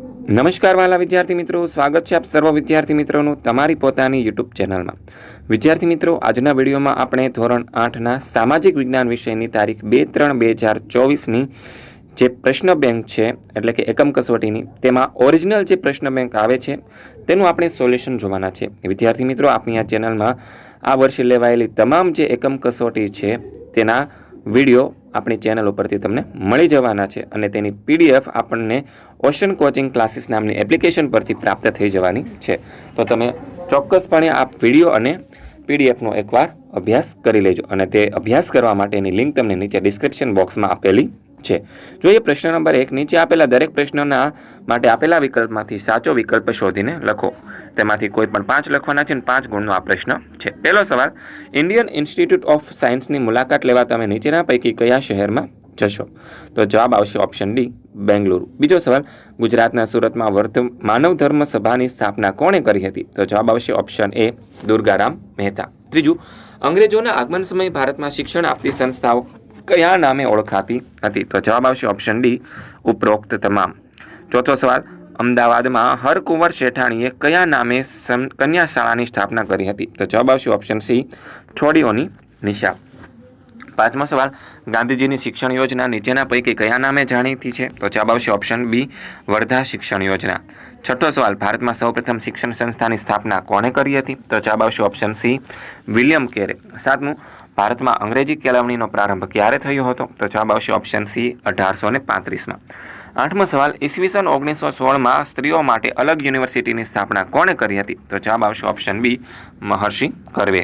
નમસ્કાર વાલા વિદ્યાર્થી મિત્રો, સ્વાગત છે આપ સર્વ વિદ્યાર્થી મિત્રોનું તમારી પોતાની યુટ્યુબ ચેનલમાં. વિદ્યાર્થી મિત્રો, આજના વિડીયોમાં આપણે ધોરણ આઠના સામાજિક વિજ્ઞાન વિષયની તારીખ બે ત્રણ બે હજાર ચોવીસની જે પ્રશ્ન બેંક છે, એટલે કે એકમ કસોટીની, તેમાં ઓરિજિનલ જે પ્રશ્ન બેંક આવે છે, તેનું આપણે સોલ્યુશન જોવાના છે. વિદ્યાર્થી મિત્રો આપણી આ ચેનલમાં આ વર્ષે લેવાયેલી તમામ જે એકમ કસોટી છે, તેના વીડિયો આપણી ચેનલ ઉપરથી તમને મળી જવાના છે અને તેની પીડીએફ આપણને ઓશન કોચિંગ ક્લાસીસ નામની એપ્લિકેશન પરથી પ્રાપ્ત થઈ જવાની છે. તો તમે ચોક્કસપણે આ વીડિયો અને પીડીએફનો એકવાર અભ્યાસ કરી લેજો અને તે અભ્યાસ કરવા માટેની લિંક તમને નીચે ડિસ્ક્રિપ્શન બોક્સમાં આપેલી છે. જોઈએ પ્રશ્ન નંબર એક નીચે આપેલા દરેક પ્રશ્નોના માટે આપેલા વિકલ્પમાંથી સાચો વિકલ્પ શોધીને લખો. તેમાંથી કોઈ પણ પાંચ લખવાના છે અને પાંચ ગુણનો આ પ્રશ્ન છે. પહેલો સવાલ ઇન્ડિયન ઇન્સ્ટિટ્યૂટ ઓફ સાયન્સની મુલાકાત લેવા તમે નીચેના પૈકી કયા શહેરમાં જશો? તો જવાબ આવશે ઓપ્શન ડી બેંગલુરુ. બીજો સવાલ, ગુજરાતના સુરતમાં વર્ધ, માનવ ધર્મ સભાની સ્થાપના કોણે કરી હતી? તો જવાબ આવશે ઓપ્શન એ દુર્ગારામ મહેતા. ત્રીજું, અંગ્રેજોના આગમન સમયે ભારતમાં શિક્ષણ આપતી સંસ્થાઓ કયા નામે ઓળખાતી હતી? તો જવાબ આવશે ઓપ્શન ડી ઉપરોક્ત તમામ. ચોથો સવાલ, અમદાવાદમાં હરકુંવર શેઠાણીએ કયા નામે કન્યા શાળાની સ્થાપના કરી હતી? તો જવાબ આવશે ઓપ્શન સી છોડીઓની નિશા પાંચમો સવાલ, ગાંધીજીની શિક્ષણ યોજના નીચેના પૈકી કયા નામે જાણીતી છે? તો જવાબ આવશે ઓપ્શન બી વર્ધા શિક્ષણ યોજના. છઠ્ઠો સવાલ, ભારતમાં સૌપ્રથમ શિક્ષણ સંસ્થાની સ્થાપના કોણે કરી હતી? તો જવાબ આવશે ઓપ્શન સી વિલિયમ કેરે. સાતમું ભારતમાં અંગ્રેજી કેળવણીનો પ્રારંભ ક્યારે થયો હતો? તો જવાબ આવશે ઓપ્શન સી અઢારસો ને પાંત્રીસમાં. આઠમો સવાલ, ઈસવીસન ઓગણીસો સોળમાં સ્ત્રીઓ માટે અલગ યુનિવર્સિટીની સ્થાપના કોણે કરી હતી? તો જવાબ આવશે ઓપ્શન બી મહર્ષિ કરવે.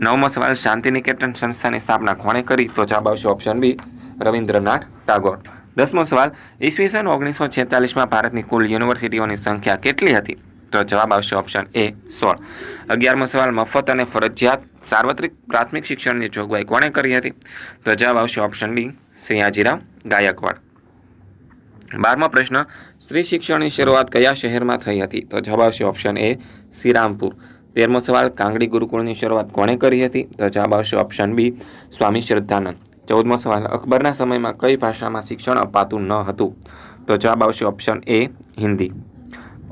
નવમો સવાલ શાંતિ નિકેતન સંસ્થાની સ્થાપના કોણે કરી? તો જવાબ આવશે ઓપ્શન બી રવિન્દ્રનાથ ટાગોર. દસમો સવાલ, ઈસવીસન ઓગણીસો છેતાલીસમાં ભારતની કુલ યુનિવર્સિટીઓની સંખ્યા કેટલી હતી? તો જવાબ આવશે ઓપ્શન એ સોળ. અગિયારમો સવાલ, મફત અને ફરજિયાત સાર્વત્રિક પ્રાથમિક શિક્ષણની જોગવાઈ કોણે કરી હતી? તો જવાબ આવશે ઓપ્શન ડી સયાજીરાવ ગાયકવાડ. બારમો પ્રશ્ન, સ્ત્રી શિક્ષણની શરૂઆત કયા શહેરમાં થઈ હતી? તો જવાબ આવશે ઓપ્શન એ શ્રીરામપુર. તેરમો સવાલ, કાંગડી ગુરુકુળની શરૂઆત કોણે કરી હતી? તો જવાબ આવશે ઓપ્શન બી સ્વામી શ્રદ્ધાનંદ. ચૌદમો સવાલ, અકબરના સમયમાં કઈ ભાષામાં શિક્ષણ અપાતું ન હતું? તો જવાબ આવશે ઓપ્શન એ હિન્દી.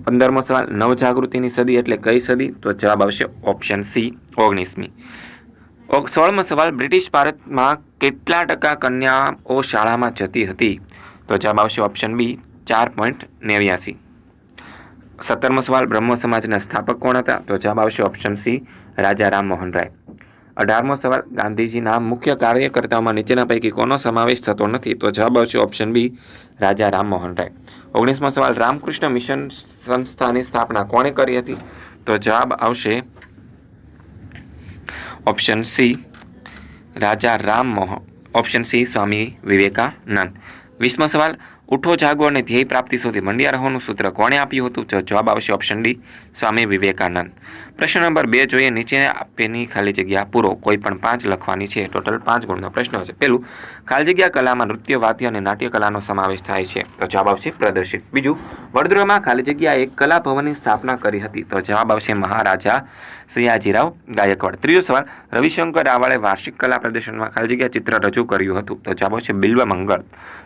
પંદરમો સવાલ, નવજાગૃતિની સદી એટલે કઈ સદી? તો જવાબ આવશે ઓપ્શન સી, ઓગણીસમી. ઓગ- સોળમો સવાલ, બ્રિટિશ ભારતમાં કેટલા ટકા કન્યાઓ શાળામાં જતી હતી? તો જવાબ આવશે ઓપ્શન બી, ચાર પોઈન્ટ નેવ્યાસી. સત્તરમો સવાલ, બ્રહ્મ સમાજના સ્થાપક કોણ હતા? તો જવાબ આવશે ઓપ્શન સી, રાજા રામમોહન રાય. અઢારમો સવાલ, ગાંધીજીના મુખ્ય કાર્યકર્તાઓમાં નીચેના પૈકી કોનો સમાવેશ થતો નથી? તો જવાબ આવશે ઓપ્શન બી, રાજા રામમોહન રાય. ઓગણીસમો સવાલ, રામકૃષ્ણ મિશન સંસ્થાની સ્થાપના કોણે કરી હતી? તો જવાબ આવશે option C Raja Rammohan option C Swami Vivekananda. વીસમો સવાલ, ઉઠો, જાગો અને ધ્યેય પ્રાપ્તિ સુધી મંડિયા રહોનું સૂત્ર કોણે આપ્યું હતું? જવાબ આવશે ઓપ્શન ડી સ્વામી વિવેકાનંદ. પ્રશ્ન નંબર બે જોઈએ. નીચે આપેલી ખાલી જગ્યા પૂરો. કોઈ પણ પાંચ લખવાની છે. ટોટલ પાંચ ગુણનો પ્રશ્ન છે. પહેલું ખાલી જગ્યા કલામાં નૃત્ય, વાદ્ય અને નાટ્ય કલાનો સમાવેશ થાય છે. તો જવાબ આવશે પ્રદર્શિત. બીજું, વડોદરામાં ખાલી જગ્યાએ કલા ભવનની સ્થાપના કરી હતી. તો જવાબ આવશે મહારાજા સયાજીરાવ ગાયકવાડ. ત્રીજો સવાલ, રવિશંકર રાવળે વાર્ષિક કલા પ્રદર્શનમાં ખાલી જગ્યા ચિત્ર રજૂ કર્યું હતું. તો જવાબ આવશે બિલ્વ મંગળ.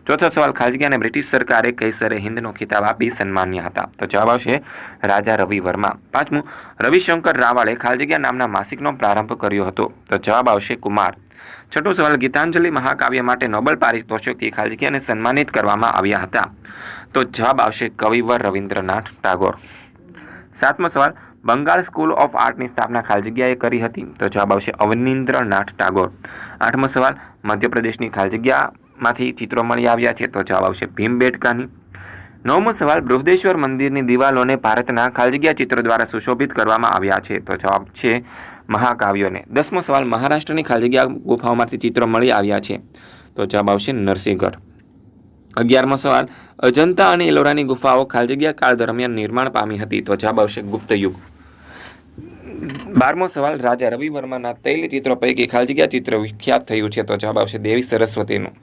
ચોથો સવાલ, ખાલી જગ્યાને બ્રિટિશ સરકારે કૈસરે હિન્દનો ખિતાબ આપી સન્માન્યા હતા. તો જવાબ આવશે રાજા રવિ વર્મા. પાંચમું, રવિશંકર રાવળે ખાલી જગ્યા નામના માસિકનો પ્રારંભ કર્યો હતો. તો જવાબ આવશે કુમાર. છઠ્ઠો સવાલ, ગીતાંજલિ મહાકાવ્ય માટે નોબેલ પારિતોષિકથી ખાલજગ્યાને સન્માનિત કરવામાં આવ્યા હતા. તો જવાબ આવશે કવિવર રવિન્દ્રનાથ ટાગોર. સાતમો સવાલ, બંગાળ સ્કૂલ ઓફ આર્ટની સ્થાપના ખાલજગ્યાએ કરી હતી? તો જવાબ આવશે અવનીન્દ્રનાથ ટાગોર. આઠમો સવાલ, મધ્યપ્રદેશની ખાલજગ્યામાંથી ચિત્રો મળી આવ્યા છે? તો જવાબ આવશે ભીમબેટકાની નવમો સવાલ, બૃહદેશ્વર મંદિરની દિવાલોને ભારતના ખાલજગ્યા ચિત્ર દ્વારા સુશોભિત કરવામાં આવ્યા છે. તો જવાબ છે મહાકાવ્યોને. દસમો સવાલ, મહારાષ્ટ્રની ખાલજગ્યા ગુફાઓમાંથી ચિત્રો મળી આવ્યા છે. તો જવાબ આવશે નરસિંહગઢ. અગિયારમો સવાલ, અજંતા અને એલોરાની ગુફાઓ ખાલજગ્યા કાળ દરમિયાન નિર્માણ પામી હતી. તો જવાબ આવશે ગુપ્ત યુગ બારમો સવાલ, રાજા રવિ વર્માના તૈલ ચિત્રો પૈકી ખાલજગ્યા ચિત્ર વિખ્યાત થયું છે. તો જવાબ આવશે દેવી સરસ્વતીનું.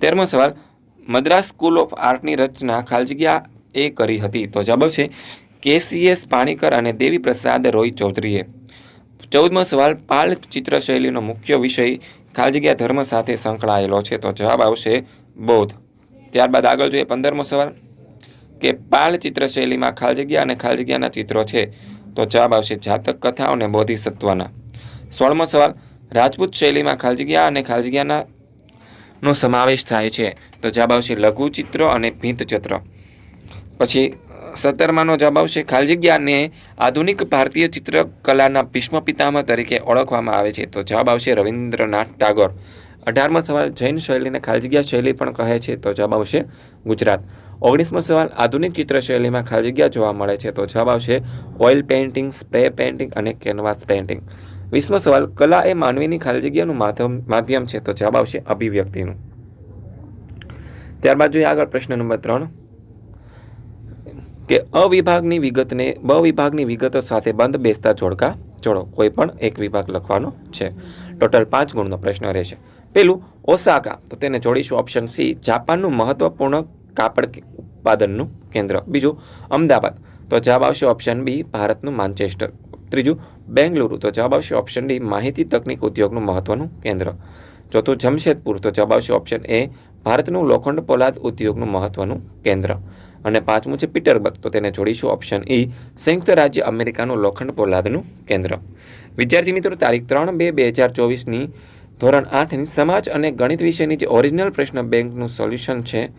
તેરમો સવાલ મદ્રાસ સ્કૂલ ઓફ આર્ટની રચના ખાલજગ્યા એ કરી હતી. તો જવાબ આવશે કેસીએસ પાણીકર અને દેવી પ્રસાદ રોય ચૌધરીએ. ચૌદમો સવાલ, પાલ ચિત્ર શૈલીનો મુખ્ય વિષય ખાલજગીયા ધર્મ સાથે સંકળાયેલો છે. તો જવાબ આવશે બૌદ્ધ ત્યારબાદ આગળ જોઈએ પંદરમો સવાલ, કે પાલ ચિત્ર શૈલીમાં ખાલજગ્યા અને ખાલજગ્યાના ચિત્રો છે? તો જવાબ આવશે જાતક કથાઓ અને બોધિસત્વના. સોળમો સવાલ, રાજપૂત શૈલીમાં ખાલી અને ખાલી જગ્યાના નો સમાવેશ થાય છે. તો જવાબ આવશે લઘુ ચિત્રો અને ભીંતચિત્ર. પછી, સત્તરમાનો જવાબ આવશે ખાલી જગ્યાને આધુનિક ભારતીય ચિત્રકલાના ભીષ્મ પિતામહ તરીકે ઓળખવામાં આવે છે. તો જવાબ આવશે રવિન્દ્રનાથ ટાગોર. અઢારમો સવાલ, જૈન શૈલીને ખાલી શૈલી પણ કહે છે. તો જવાબ આવશે ગુજરાત. ઓગણીસમો સવાલ, આધુનિક ચિત્ર શૈલીમાં ખાલી જોવા મળે છે. તો જવાબ આવશે ઓઇલ પેઇન્ટિંગ, સ્પ્રે પેઇન્ટિંગ અને કેનવાસ પેઇન્ટિંગ. વીસમો સવાલ, કલા એ માનવીની ખાલી જગ્યાનું માધ્યમ માધ્યમ છે તો જવાબ આવશે અભિવ્યક્તિનું. ત્યારબાદ જોઈએ આગળ પ્રશ્ન નંબર ત્રણ. કે અ વિભાગની વિગતને બ વિભાગની વિગતો સાથે બંધ બેસતા જોડકા, જોડો, કોઈ પણ એક વિભાગ લખવાનો છે. ટોટલ પાંચ ગુણનો પ્રશ્ન રહેશે. પેલું, ઓસાકા, તો તેને જોડીશું ઓપ્શન સી જાપાનનું મહત્વપૂર્ણ કાપડ ઉત્પાદનનું કેન્દ્ર. બીજું, અમદાવાદ, તો જવાબ આવશે ઓપ્શન બી ભારતનું માન્ચેસ્ટર ત્રીજું, બેંગલુરુ તો જવાબ આવશે ઓપ્શન ડી, માહિતી તકનીક ઉદ્યોગનું મહત્વનું કેન્દ્ર. ચોથું, જમશેદપુર તો જવાબ આવશે ઓપ્શન એ, ભારતનું લોખંડ પોલાદ ઉદ્યોગનું મહત્વનું કેન્દ્ર. અને પાંચમું છે, પીટરબર્ગ, તો તેને જોડીશું ઓપ્શન ઈ, સંયુક્ત રાજ્ય અમેરિકાનું લોખંડ પોલાદનું કેન્દ્ર. વિદ્યાર્થી મિત્રો, તારીખ ત્રણ બે બે હજાર ચોવીસની ધોરણ આઠની સમાજ અને ગણિત વિષયની જે ઓરિજિનલ પ્રશ્ન બેંકનું સોલ્યુશન છે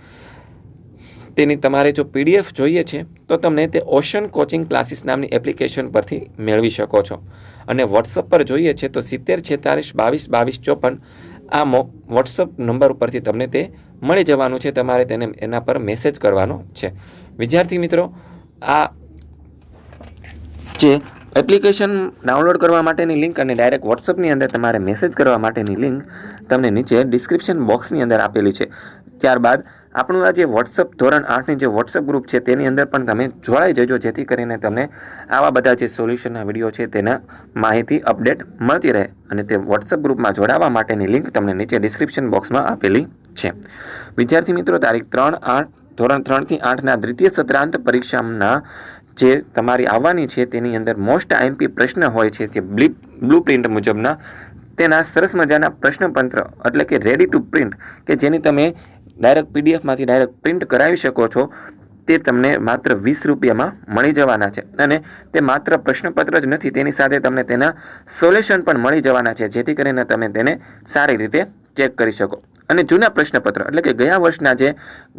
તેની તમારે જો પીડીએફ જોઈએ છે, તો તમને તે ઓશન કોચિંગ ક્લાસીસ નામની એપ્લિકેશન પરથી મેળવી શકો છો. અને વોટ્સઅપ પર જોઈએ છે, તો સિત્તેર છેતાલીસ બાવીસ બાવીસ ચોપન આ મો, વોટ્સઅપ નંબર ઉપરથી તમને તે મળી જવાનું છે, તમારે તેને એના પર મેસેજ કરવાનો છે. વિદ્યાર્થી મિત્રો, આ જે એપ્લિકેશન ડાઉનલોડ કરવા માટેની લિંક અને ડાયરેક્ટ વોટ્સઅપની અંદર તમારે મેસેજ કરવા માટેની લિંક તમને નીચે ડિસ્ક્રિપ્શન બોક્સની અંદર આપેલી છે. ત્યારબાદ આપણું આ જે વોટ્સઅપ ધોરણ આઠની જે વોટ્સઅપ ગ્રુપ છે, તેની અંદર પણ તમે જોડાઈ જજો, જેથી કરીને તમને આવા બધા જે સોલ્યુશનના વીડિયો છે, તેના માહિતી અપડેટ મળતી રહે. અને તે વોટ્સઅપ ગ્રુપમાં જોડાવા માટેની લિંક તમને નીચે ડિસ્ક્રિપ્શન બોક્સમાં આપેલી છે. વિદ્યાર્થી મિત્રો, તારીખ ત્રણ આઠ, ધોરણ ત્રણથી આઠના દ્વિતીય સત્રાંત પરીક્ષાના જે તમારી આવવાની છે, તેની અંદર મોસ્ટ આઈએમપી પ્રશ્ન હોય છે, જે બ્લી બ્લુ પ્રિન્ટ મુજબના તેના સરસ મજાના પ્રશ્નપત્ર, એટલે કે રેડી ટુ પ્રિન્ટ કે જેની તમે ડાયરેક્ટ પીડીએફમાંથી ડાયરેક્ટ પ્રિન્ટ કરાવી શકો છો. તે તમને માત્ર વીસ રૂપિયામાં મળી જવાના છે. અને તે માત્ર પ્રશ્નપત્ર જ નથી, તેની સાથે તમને તેના સોલ્યુશન પણ મળી જવાના છે, જેથી કરીને તમે તેને સારી રીતે ચેક કરી શકો. અને જૂના પ્રશ્નપત્ર, એટલે કે ગયા વર્ષના જે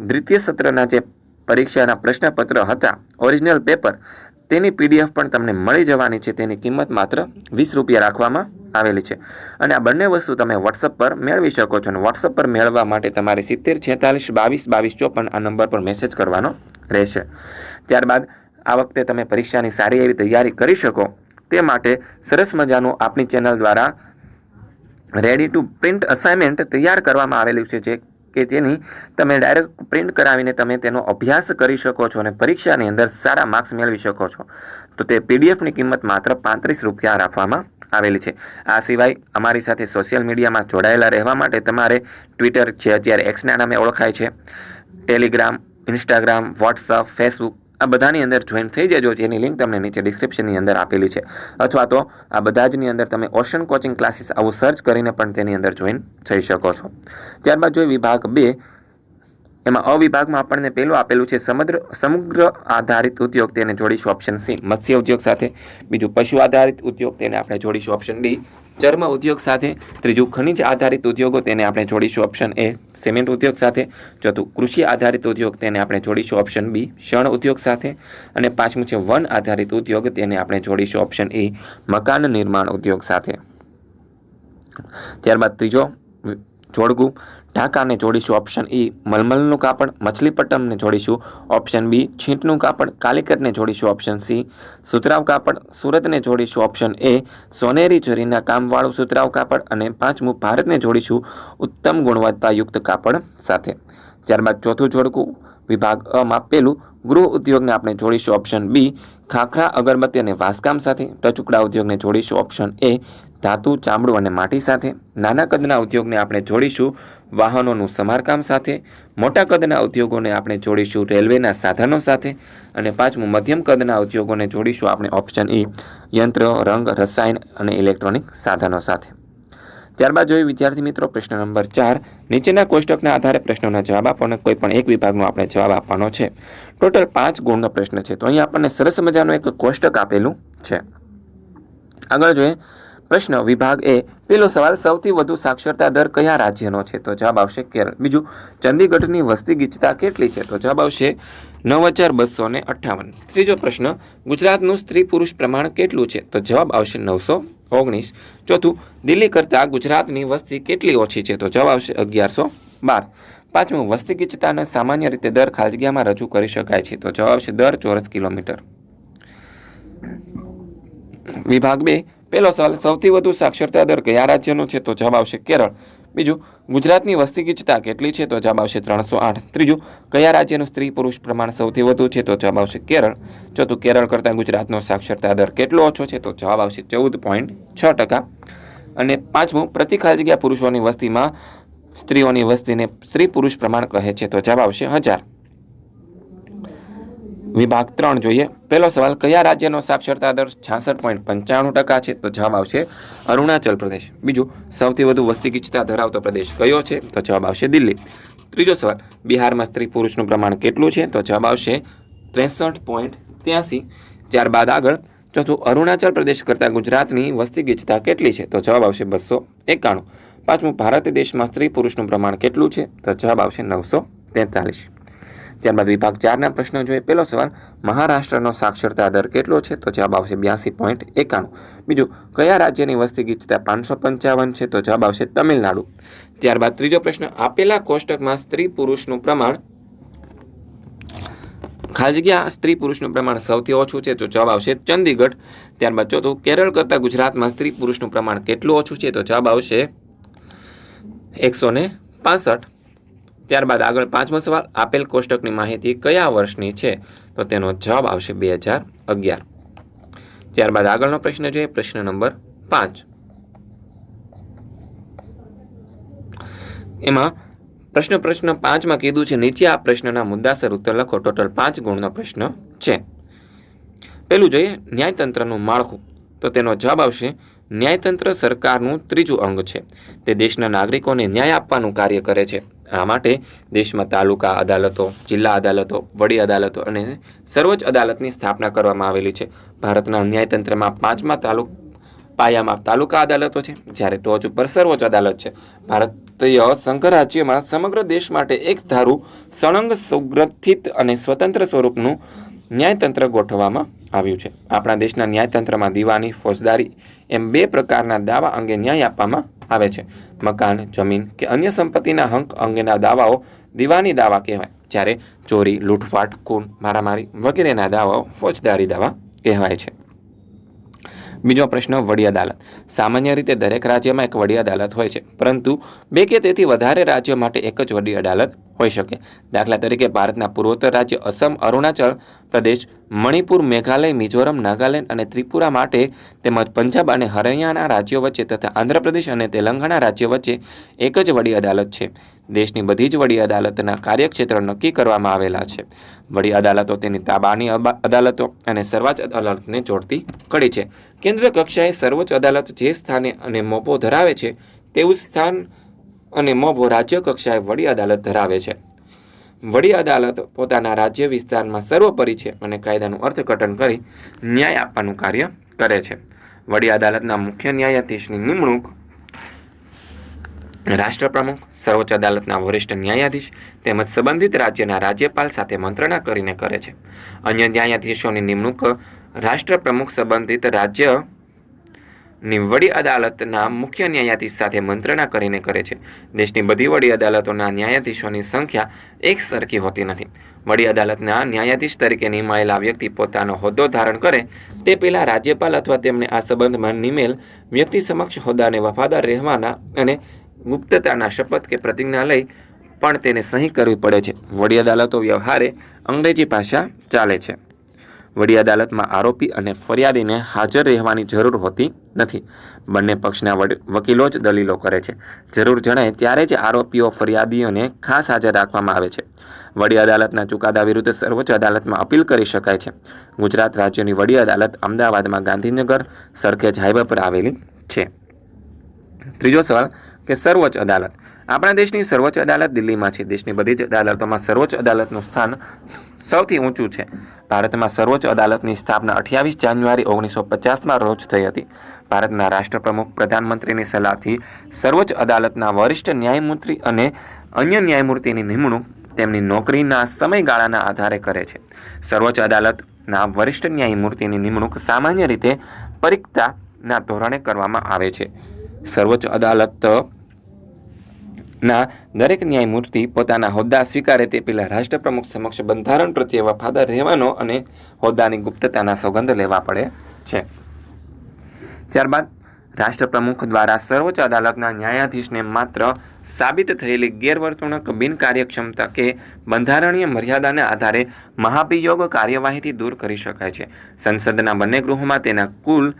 દ્વિતીય સત્રના જે પરીક્ષાના પ્રશ્નપત્ર હતા ઓરિજિનલ પેપર તેની પીડીએફ પણ તમને મળી જવાની છે. તેની કિંમત માત્ર વીસ રૂપિયા રાખવામાં આવેલી છે. અને આ બંને વસ્તુ તમે વોટ્સઅપ પર મેળવી શકો છો અને વોટ્સઅપ પર મેળવવા માટે તમારે સિત્તેર છેતાલીસ બાવીસ બાવીસ ચોપન આ નંબર પર મેસેજ કરવાનો રહેશે. ત્યારબાદ આ વખતે તમે પરીક્ષાની સારી એવી તૈયારી કરી શકો તે માટે સરસ મજાનું આપણી ચેનલ દ્વારા રેડી ટુ પ્રિન્ટ અસાઇનમેન્ટ તૈયાર કરવામાં આવેલું છે. જે કે જેની તમે ડાયરેક્ટ પ્રિન્ટ કરાવીને તમે તેનો અભ્યાસ કરી શકો છો અને પરીક્ષાની અંદર સારા માર્ક્સ મેળવી શકો છો. તો તે પીડીએફની કિંમત માત્ર પાંત્રીસ રૂપિયા રાખવામાં આવેલી છે. આ સિવાય અમારી સાથે સોશિયલ મીડિયામાં જોડાયેલા રહેવા માટે તમારે ટ્વિટર જે અત્યારે એક્સના નામે ઓળખાય છે ટેલિગ્રામ ઇન્સ્ટાગ્રામ વોટ્સઅપ ફેસબુક આ બધાની અંદર જોઈન થઈ જજો, જેની લિંક તમને નીચે ડિસ્ક્રિપ્શનની અંદર આપેલી છે. અથવા તો આ બધા જની અંદર તમે ઓશન કોચિંગ ક્લાસીસ આવું સર્ચ કરીને પણ તેની અંદર જોઈન થઈ શકો છો. ત્યારબાદ જોઈએ વિભાગ બે. એમાં અવિભાગમાં આપણને પહેલું આપેલું છે સમુદ્ર, સમગ્ર આધારિત ઉદ્યોગ, તેને જોડીશું ઓપ્શન સી મત્સ્ય ઉદ્યોગ સાથે. બીજું પશુ આધારિત ઉદ્યોગ, તેને આપણે જોડીશું ઓપ્શન ડી ચર્મ ઉદ્યોગ સાથે ત્રીજું ખનિજ આધારિત ઉદ્યોગો તેને આપણે જોડીશું ઓપ્શન એ સિમેન્ટ ઉદ્યોગ સાથે. ચોથું, કૃષિ આધારિત ઉદ્યોગ તેને આપણે જોડીશું ઓપ્શન બી શણ ઉદ્યોગ સાથે. અને પાંચમું છે, વન આધારિત ઉદ્યોગ તેને આપણે જોડીશું ઓપ્શન એ મકાન નિર્માણ ઉદ્યોગ સાથે. ત્યારબાદ ત્રીજો જોડગું. ઢાકાને જોડીશું ઓપ્શન ઈ મલમલનું કાપડ મછલીપટ્ટમને જોડીશું ઓપ્શન બી છીંટનું કાપડ કાલિકટને જોડીશું ઓપ્શન સી સુતરાવ કાપડ, સુરતને જોડીશું ઓપ્શન એ સોનેરી જરીના કામવાળું સુતરાવ કાપડ અને પાંચમું ભારતને જોડીશું ઉત્તમ ગુણવત્તાયુક્ત કાપડ સાથે. ત્યારબાદ ચોથું જોડકું વિભાગ અમાં પેલું ગૃહ ઉદ્યોગને આપણે જોડીશું ઓપ્શન બી ખાખરા, અગરબત્તી અને વાસકામ સાથે. ટચુકડા ઉદ્યોગને જોડીશું ઓપ્શન એ ધાતુ, ચામડું અને માટી સાથે. નાના કદના ઉદ્યોગને આપણે જોડીશું વાહનોનું સમારકામ સાથે. મોટા કદના ઉદ્યોગોને આપણે જોડીશું રેલવેના સાધનો સાથે. અને પાંચમું, મધ્યમ કદના ઉદ્યોગોને જોડીશું આપણે ઓપ્શન ઈ યંત્ર, રંગ, રસાયણ અને ઇલેક્ટ્રોનિક સાધનો સાથે. ત્યારબાદ જોઈએ વિદ્યાર્થી મિત્રો, પ્રશ્ન નંબર ચાર. નીચેના કોષ્ટકના આધારે પ્રશ્નોના જવાબ આપવાનો કોઈ પણ એક વિભાગનો આપણે જવાબ આપવાનો છે. ટોટલ પાંચ ગુણનો પ્રશ્ન છે. તો અહીં આપણને સરસ મજાનું એક કોષ્ટક આપેલું છે. આગળ જોઈએ. પ્રશ્ન વિભાગ એ, પેલો સવાલ, સૌથી વધુ સાક્ષરતા દર કયા રાજ્યનો છે? તો જવાબ આવશે કેરળ. બીજું, ચંદીગઢની વસ્તી ગીચતા કેટલી છે? તો જવાબ આવશે નવ હજાર બસો ને અઠ્ઠાવન. ત્રીજો પ્રશ્ન, ગુજરાતનું સ્ત્રી પુરુષ પ્રમાણ કેટલું છે? તો જવાબ આવશે નવસો ઓગણીસ. ચોથું, દિલ્હી કરતાં ગુજરાતની વસ્તી કેટલી ઓછી છે? તો જવાબ આવશે અગિયારસો બાર. પાંચમું, વસ્તી ગીચતાને સામાન્ય રીતે દર ખાજગીયામાં રજૂ કરી શકાય છે. તો જવાબ છે દર ચોરસ કિલોમીટર. વિભાગ બે, પહેલો સવાલ, સૌથી વધુ સાક્ષરતા દર કયા રાજ્યનો છે? તો જવાબ આવશે કેરળ. બીજું, ગુજરાતની વસ્તી ગીચતા કેટલી છે? તો જવાબ આવશે ત્રણસો આઠ. ત્રીજું, કયા રાજ્યનું સ્ત્રી પુરુષ પ્રમાણ સૌથી વધુ છે? તો જવાબ આવશે કેરળ. ચોથું, કેરળ કરતાં ગુજરાતનો સાક્ષરતા દર કેટલો ઓછો છે? તો જવાબ આવશે ચૌદ પોઈન્ટ છ ટકા. અને પાંચમું, પ્રતિ ખાલી જગ્યા પુરુષોની વસ્તીમાં સ્ત્રીઓની વસ્તીને સ્ત્રી પુરુષ પ્રમાણ કહે છે, તો જવાબ આવશે હજાર. વિભાગ ત્રણ જોઈએ. પહેલો સવાલ, કયા રાજ્યનો સાક્ષરતા દર છાસઠ પોઈન્ટ પંચાણું ટકા છે? તો જવાબ આવશે અરુણાચલ પ્રદેશ. બીજું, સૌથી વધુ વસ્તી ગીચતા ધરાવતો પ્રદેશ કયો છે? તો જવાબ આવશે દિલ્હી. ત્રીજો સવાલ, બિહારમાં સ્ત્રી પુરુષનું પ્રમાણ કેટલું છે? તો જવાબ આવશે ત્રેસઠ પોઈન્ટ ત્યાસી. ત્યારબાદ આગળ ચોથું, અરુણાચલ પ્રદેશ કરતાં ગુજરાતની વસ્તી ગીચતા કેટલી છે? તો જવાબ આવશે બસો એકાણું. પાંચમું, ભારત દેશમાં સ્ત્રી પુરુષનું પ્રમાણ કેટલું છે? તો જવાબ આવશે નવસો તેતાલીસ. ત્યારબાદ વિભાગ ચારના પ્રશ્નો જોઈએ. પહેલો સવાલ, મહારાષ્ટ્રનો સાક્ષરતા દર કેટલો છે? તો જવાબ આવશે બ્યાસી પોઈન્ટ એકાણું. બીજું, કયા રાજ્યની વસ્તી ગીચતા પાંચસો પંચાવન છે? તો જવાબ આવશે તમિલનાડુ. ત્યારબાદ ત્રીજો પ્રશ્ન, આપેલા કોષ્ટકમાં સ્ત્રી પુરુષનું પ્રમાણ ખાલી જગ્યા સ્ત્રી પુરુષનું પ્રમાણ સૌથી ઓછું છે, તો જવાબ આવશે ચંદીગઢ. ત્યારબાદ ચોથું, કેરળ કરતાં ગુજરાતમાં સ્ત્રી પુરુષનું પ્રમાણ કેટલું ઓછું છે, તો જવાબ આવશે એકસો ને પાસઠ. ત્યારબાદ આગળ પાંચમો સવાલ, આપેલ કોષ્ટકની માહિતી કયા વર્ષની છે, તો તેનો જવાબ આવશે બે હજાર અગિયાર. ત્યારબાદ આગળનો પ્રશ્ન જોઈએ, પ્રશ્ન નંબર પાંચ. એમાં પ્રશ્ન પ્રશ્ન પાંચમાં કીધું છે, નીચે આ પ્રશ્નના મુદ્દાસર ઉત્તર લખો. ટોટલ પાંચ ગુણનો પ્રશ્ન છે. પહેલું જોઈએ, ન્યાયતંત્રનું માળખું. તો તેનો જવાબ આવશે, ન્યાયતંત્ર સરકારનું ત્રીજું અંગ છે. તે દેશના નાગરિકોને ન્યાય આપવાનું કાર્ય કરે છે. આ માટે દેશમાં તાલુકા અદાલતો, જિલ્લા અદાલતો, વડી અદાલતો અને સર્વોચ્ચ અદાલતની સ્થાપના કરવામાં આવેલી છે. ભારતના ન્યાયતંત્રમાં પાંચમા તાલુક પાયામાં તાલુકા અદાલતો છે. જ્યારે ટોચ ઉપર સર્વોચ્ચ અદાલત છે. ભારતીય સંઘ રાજ્યમાં સમગ્ર દેશ માટે એક ધારું સળંગ સુગ્રથિત અને સ્વતંત્ર સ્વરૂપનું ન્યાયતંત્ર ગોઠવવામાં આવ્યું છે. આપણા દેશના ન્યાયતંત્રમાં દીવાની ફોજદારી એમ બે પ્રકારના દાવા અંગે ન્યાય આપવામાં આવે છે. મકાન, જમીન કે અન્ય સંપત્તિના હંક અંગેના દાવાઓ દીવાની દાવા કહેવાય. જ્યારે ચોરી, લૂંટફાટ, ખૂન, મારામારી વગેરેના દાવાઓ ફોજદારી દાવા કહેવાય છે. બીજો પ્રશ્ન, વડી અદાલત. સામાન્ય રીતે દરેક રાજ્યમાં એક વડી અદાલત હોય છે, પરંતુ બે કે તેથી વધારે રાજ્યો માટે એક જ વડી અદાલત હોઈ શકે. દાખલા તરીકે ભારતના પૂર્વોત્તર રાજ્ય અસમ, અરુણાચલ પ્રદેશ મણિપુર, મેઘાલય, મિઝોરમ, નાગાલેન્ડ અને ત્રિપુરા માટે તેમજ પંજાબ અને હરિયાણા રાજ્યો વચ્ચે તથા આંધ્રપ્રદેશ અને તેલંગાણા રાજ્ય વચ્ચે એક જ વડી અદાલત છે. દેશની બધી જ વડી અદાલતના કાર્યક્ષેત્ર નક્કી કરવામાં આવેલા છે. વડી અદાલતો તેની તાબાની અદાલતો અને સર્વોચ્ચ અદાલતને જોડતી કડી છે. કેન્દ્ર કક્ષાએ સર્વોચ્ચ અદાલત જે સ્થાને અને મોભો ધરાવે છે, તેવું સ્થાન અને મોભો રાજ્ય કક્ષાએ વડી અદાલત ધરાવે છે. વડી અદાલત પોતાના રાજ્ય વિસ્તારમાં સર્વોપરી છે અને કાયદાનું અર્થઘટન કરી ન્યાય આપવાનું કાર્ય કરે છે. વડી અદાલતના મુખ્ય ન્યાયાધીશની નિમણૂક રાષ્ટ્રપ્રમુખ, સર્વોચ્ચ અદાલતના વરિષ્ઠ ન્યાયાધીશ તેમજ સંબંધિત રાજ્યના રાજ્યપાલ સાથે મંત્રણા કરીને કરે છે. અન્ય ન્યાયાધીશોની નિમણૂક રાષ્ટ્રપ્રમુખ સંબંધિત રાજ્ય ની વડી અદાલતના મુખ્ય ન્યાયાધીશ સાથે મંત્રણા કરીને કરે છે. દેશની બધી વડી અદાલતોના ન્યાયાધીશોની સંખ્યા એક સરખી હોતી નથી. વડી અદાલતના ન્યાયાધીશ તરીકે નિમાયેલા વ્યક્તિ પોતાનો હોદ્દો ધારણ કરે તે પહેલાં રાજ્યપાલ અથવા તેમને આ સંબંધમાં નિમેલ વ્યક્તિ સમક્ષ હોદ્દાને વફાદાર રહેવાના અને ગુપ્તતાના શપથ કે પ્રતિજ્ઞા લઈ પણ તેને સહી કરવી પડે છે. વડી અદાલતો વ્યવહારે અંગ્રેજી ભાષા ચાલે છે. વડી અદાલતમાં આરોપી અને ફરિયાદીને હાજર રહેવાની જરૂર હોતી નથી. બંને પક્ષના વકીલો જ દલીલો કરે છે. જરૂર જણાય ત્યારે જ આરોપીઓ ફરિયાદીઓને ખાસ હાજર રાખવામાં આવે છે. વડી અદાલતના ચુકાદા વિરુદ્ધ સર્વોચ્ચ અદાલતમાં અપીલ કરી શકાય છે. ગુજરાત રાજ્યની વડી અદાલત અમદાવાદમાં ગાંધીનગર સરખેજ હાઈવે પર આવેલી છે. ત્રીજો સવાલ કે સર્વોચ્ચ અદાલત આપણા દેશની સર્વોચ્ચ અદાલત દિલ્હીમાં છે. દેશની બધી જ અદાલતોમાં સર્વોચ્ચ અદાલતનું સ્થાન સૌથી ઊંચું છે. ભારતમાં સર્વોચ્ચ અદાલતની સ્થાપના અઠ્યાવીસ જાન્યુઆરી ઓગણીસો પચાસમાં રોજ થઈ હતી. ભારતના રાષ્ટ્રપ્રમુખ, પ્રધાનમંત્રીની સલાહથી સર્વોચ્ચ અદાલતના વરિષ્ઠ ન્યાયમૂર્તિ અને અન્ય ન્યાયમૂર્તિની નિમણૂક તેમની નોકરીના સમયગાળાના આધારે કરે છે. સર્વોચ્ચ અદાલતના વરિષ્ઠ ન્યાયમૂર્તિની નિમણૂક સામાન્ય રીતે પરીક્ષાના ધોરણે કરવામાં આવે છે. સર્વોચ્ચ અદાલત ના, દરેક ન્યાયમૂર્તિ પોતાના હોદ્દા સ્વીકારે તે પહેલા રાષ્ટ્રપ્રમુખ સમક્ષ બંધારણ પ્રત્યે વફાદાર રહેવાનો અને હોદ્દાની ગુપ્તતાના સોગંદ લેવા પડે છે. ત્યારબાદ, રાષ્ટ્રપ્રમુખ દ્વારા સર્વોચ્ચ અદાલતના ન્યાયાધીશને માત્ર સાબિત થયેલી ગેરવર્તણૂક બિનકાર્યક્ષમતા કે બંધારણીય મર્યાદાને આધારે મહાભિયોગ કાર્યવાહીથી દૂર કરી શકાય છે. સંસદના બંને ગૃહોમાં તેના કુલ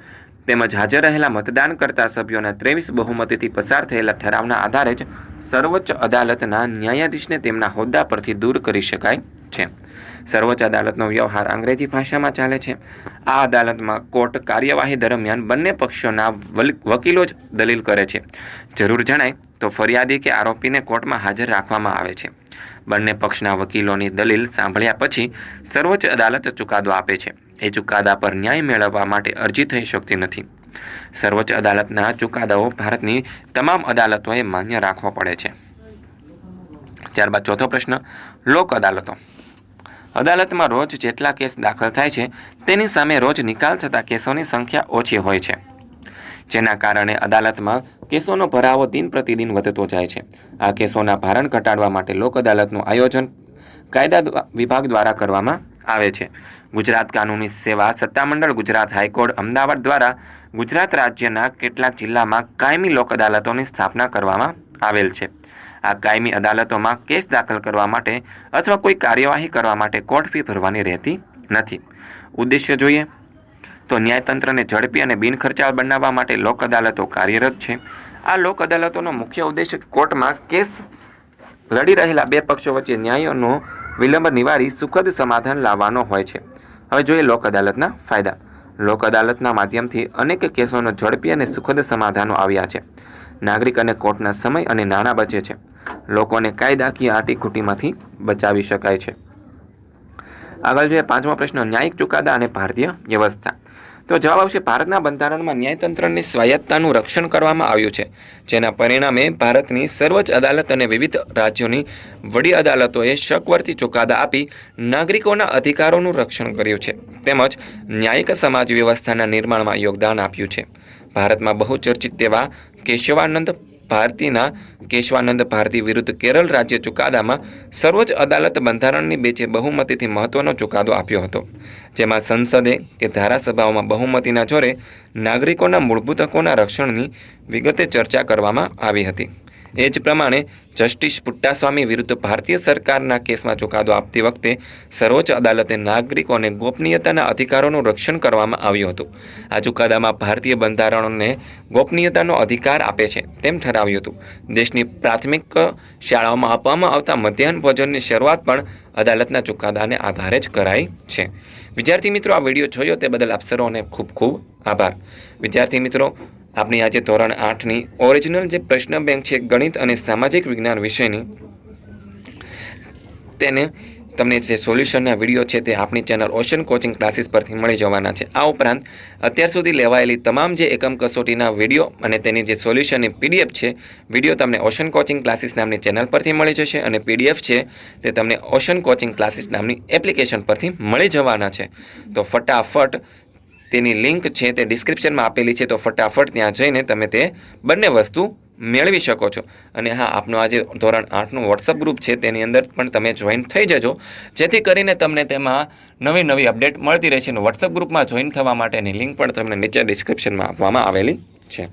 તેમજ હાજર રહેલા મતદાન કરતા સભ્યોના ત્રેવીસ બહુમતીથી પસાર થયેલા ઠરાવના આધારે જ સર્વોચ્ચ અદાલતના ન્યાયાધીશને તેમના હોદ્દા પરથી દૂર કરી શકાય છે. સર્વોચ્ચ અદાલતનો વ્યવહાર અંગ્રેજી ભાષામાં ચાલે છે. આ અદાલતમાં કોર્ટ કાર્યવાહી દરમિયાન બંને પક્ષોના વકીલો જ દલીલ કરે છે. જરૂર જણાય તો ફરિયાદી કે આરોપીને કોર્ટમાં હાજર રાખવામાં આવે છે. બંને પક્ષના વકીલોની દલીલ સાંભળ્યા પછી સર્વોચ્ચ અદાલત ચુકાદો આપે છે. એ ચુકાદા પર ન્યાય મેળવવા માટે અરજી થઈ શકતી નથી. સર્વોચ્ચ અદાલતના ચુકાદાઓ ભારતની તમામ અદાલતોએ માન્ય રાખવો પડે છે. ત્યારબાદ ચોથો પ્રશ્ન, લોક અદાલતો. અદાલતમાં રોજ જેટલા કેસ દાખલ થાય છે, તેની સામે રોજ નિકાલ થતા કેસોની સંખ્યા ઓછી હોય છે. જેના કારણે અદાલતમાં કેસોનો ભરાવો દિન પ્રતિદિન વધતો જાય છે. આ કેસોના ભારણ ઘટાડવા માટે લોક અદાલતનું આયોજન કાયદા વિભાગ દ્વારા કરવામાં આવે છે. ગુજરાત કાનૂની સેવા સત્તામંડળ ગુજરાત હાઈકોર્ટ અમદાવાદ દ્વારા ગુજરાત રાજ્યના કેટલાક જિલ્લામાં કાયમી લોક અદાલતોની સ્થાપના કરવામાં આવેલ છે. આ કાયમી અદાલતોમાં કેસ દાખલ કરવા માટે અથવા કોઈ કાર્યવાહી કરવા માટે કોર્ટ ફી ભરવાની રહેતી નથી. ઉદ્દેશ્ય જોઈએ તો ન્યાયતંત્રને ઝડપી અને બિનખર્ચાળ બનાવવા માટે લોક અદાલતો કાર્યરત છે. આ લોક અદાલતોનો મુખ્ય ઉદ્દેશ્ય કોર્ટમાં કેસ લડી રહેલા બે પક્ષો વચ્ચે ન્યાયનો વિલંબ નિવારી સુખદ સમાધાન લાવવાનો હોય છે. હવે જોઈએ લોક અદાલતના ફાયદા. લોક અદાલતના માધ્યમથી અનેક કેસોનો ઝડપી અને સુખદ સમાધાનો આવ્યા છે. નાગરિક અને કોર્ટના સમય અને નાણાં બચે છે. લોકોને કાયદાકીય આટીખૂટીમાંથી બચાવી શકાય છે. આગળ જોઈએ પાંચમો પ્રશ્ન, ન્યાયિક ચુકાદા અને ભારતીય વ્યવસ્થા. તો જવાબ આવશે, ભારતના બંધારણમાં ન્યાયતંત્રની સ્વાયત્તાનું રક્ષણ કરવામાં આવ્યું છે, જેના પરિણામે ભારતની સર્વોચ્ચ અદાલત અને વિવિધ રાજ્યોની વડી અદાલતોએ શકવર્તી ચુકાદા આપી નાગરિકોના અધિકારોનું રક્ષણ કર્યું છે, તેમજ ન્યાયિક સમાજ વ્યવસ્થાના નિર્માણમાં યોગદાન આપ્યું છે. ભારતમાં બહુ ચર્ચિત તેવા કેશવાનંદ ભારતીના કેશવાનંદ ભારતી વિરુદ્ધ કેરળ રાજ્ય ચુકાદામાં સર્વોચ્ચ અદાલત બંધારણની બેચે બહુમતીથી મહત્વનો ચુકાદો આપ્યો હતો, જેમાં સંસદે કે ધારાસભાઓમાં બહુમતીના જોરે નાગરિકોના મૂળભૂત હકોના રક્ષણની વિગતે ચર્ચા કરવામાં આવી હતી. એ જ પ્રમાણે જસ્ટિસ પુટ્ટાસ્વામી વિરુદ્ધ ભારતીય સરકારના કેસમાં ચુકાદો આપતી વખતે સર્વોચ્ચ અદાલતે નાગરિકોને ગોપનીયતાના અધિકારોનું રક્ષણ કરવામાં આવ્યું હતું. આ ચુકાદામાં ભારતીય બંધારણોને ગોપનીયતાનો અધિકાર આપે છે તેમ ઠરાવ્યું હતું. દેશની પ્રાથમિક શાળાઓમાં આપવામાં આવતા મધ્યાહન ભોજનની શરૂઆત પણ અદાલતના ચુકાદાને આધારે જ કરાઈ છે. વિદ્યાર્થી મિત્રો, આ વીડિયો જોયો તે બદલ આપ સર્વોને ખૂબ ખૂબ આભાર. વિદ્યાર્થી મિત્રો આપણી આજે ધોરણ આઠની ઓરિજિનલ જે પ્રશ્ન બેંક છે, ગણિત અને સામાજિક વિજ્ઞાન વિષયની, તેને તમને જે સોલ્યુશનના વીડિયો છે તે આપણી ચેનલ ઓશન કોચિંગ ક્લાસીસ પરથી મળી જવાના છે. આ ઉપરાંત, અત્યાર સુધી લેવાયેલી તમામ જે એકમ કસોટીના વીડિયો અને તેની જે સોલ્યુશનની પીડીએફ છે વીડિયો તમને ઓશન કોચિંગ ક્લાસીસ નામની ચેનલ પરથી મળી જશે અને પીડીએફ છે તે તમને ઓશન કોચિંગ ક્લાસીસ નામની એપ્લિકેશન પરથી મળી જવાના છે. તો ફટાફટ તેની લિંક છે તે ડિસ્ક્રિપ્શનમાં આપેલી છે, તો ફટાફટ ત્યાં જઈને તમે તે બંને વસ્તુ મેળવી શકો છો. અને હા, આપનું આજે ધોરણ આઠનું વોટ્સઅપ ગ્રુપ છે, તેની અંદર પણ તમે જોઈન થઈ જજો. જેથી કરીને તમને તેમાં નવી નવી અપડેટ મળતી રહેશે અને વોટ્સઅપ ગ્રુપમાં જોઈન થવા માટેની લિંક પણ તમને નીચે ડિસ્ક્રિપ્શનમાં આપવામાં આવેલી છે.